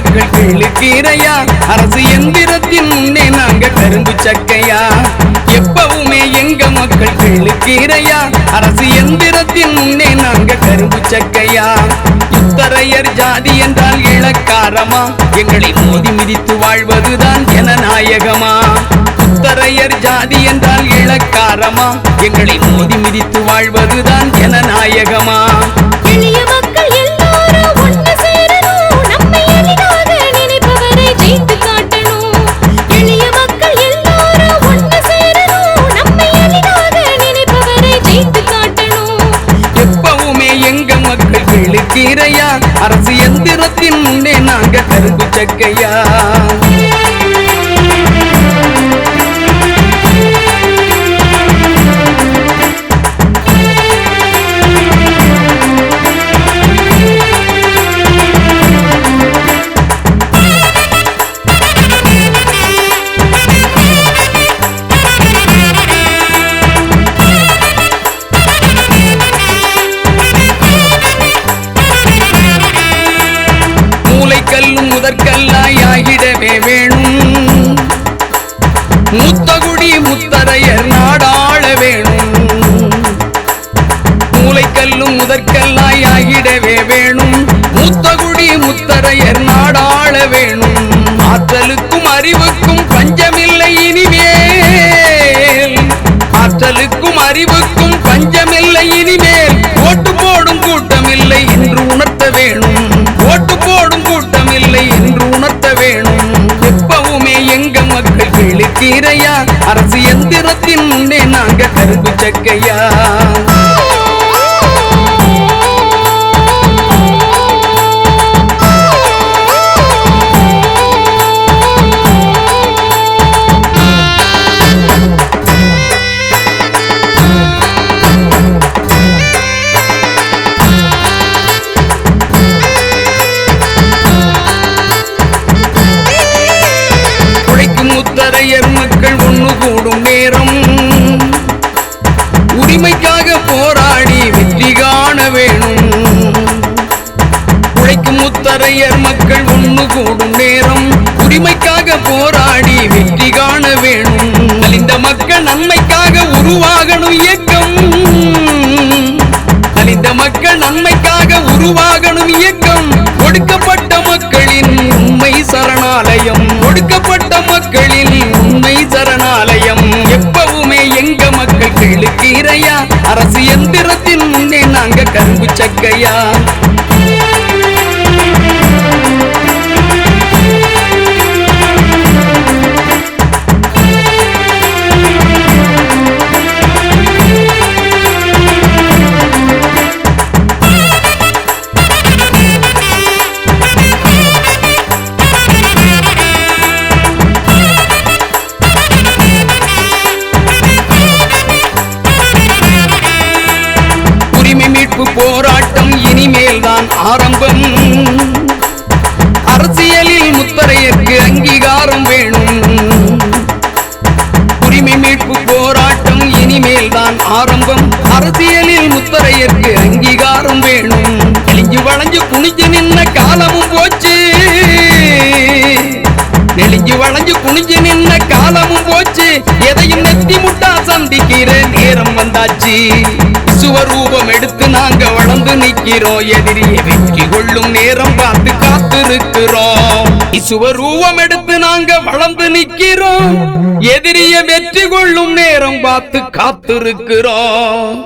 கீரையா அரசு எந்திரத்தின் முன்னே நாங்க கரும்பு சக்கையா? எப்பவுமே எங்க மக்கள் கீரையா அரசு எந்திரத்தின் முன்னே நாங்க கரும்பு சக்கையா? இத்தரையர் ஜாதி என்றால் இளக்காரமா எங்களை மோதி மிதித்து வாழ்வதுதான் ஜனநாயகமா? உத்தரையர் ஜாதி என்றால் இளக்காரமா எங்களை மோதி மிதித்து வாழ்வதுதான் ஜனநாயகம்? கீரையா அரசு எந்திரத்தின் முன்னே நாங்க கரும்பு சக்கையா. மூளைக்கல்லும் வேணும். முத்தகுடி முத்தரையர் நாடாள வேணும். மூளைக்கல்லும் முதற்கல்லாயாகிடவே வேணும். முத்தகுடி முத்தரையர் நாடாள வேணும். ஆற்றலுக்கும் அறிவுக்கும் வீரையா அரசு எந்திரத்தின் முன்னே நாங்க கரும்பு சக்கையா. ஒண்ணு கூடும் நேரம். உரிமைக்காக போராடி வெற்றி காண வேணும். உழைக்கும் முத்தரையர் மக்கள் ஒண்ணு கூடும் நேரம். உரிமைக்காக போராடி வெற்றி காண வேணும். நலிந்த மக்கள் நன்மைக்காக உருவாகணும் இயக்கம். நலிந்த மக்கள் நன்மைக்காக உருவாக மந்திரத்தின் முன்னே நாங்க கரும்பு சக்கையா? அரசியலில் அங்கீகாரம் வேணும். உரிமை மீட்பு போராட்டம் இனிமேல் தான் ஆரம்பம். அரசியலில் முத்தரையற்கு அங்கீகாரம் வேணும். நெளிஞ்சு வளைஞ்சு குனிஞ்சு நின்ன காலமும் போச்சு. நெளிஞ்சு வளைஞ்சு குனிஞ்சு நின்ன காலமும் போச்சு. எதையும் நெத்தி முட்டா சந்திக்கிற நேரம் வந்தாச்சு. சுவரூபம் எடுத்து நாங்க எதிரியை வெற்றி கொள்ளும் நேரம் பார்த்து காத்திருக்கிறோம் சுவரூபம் எடுத்து நாங்க வளர்ந்து நிக்கிறோம் எதிரிய வெற்றி கொள்ளும் நேரம் பார்த்து காத்திருக்கிறோம்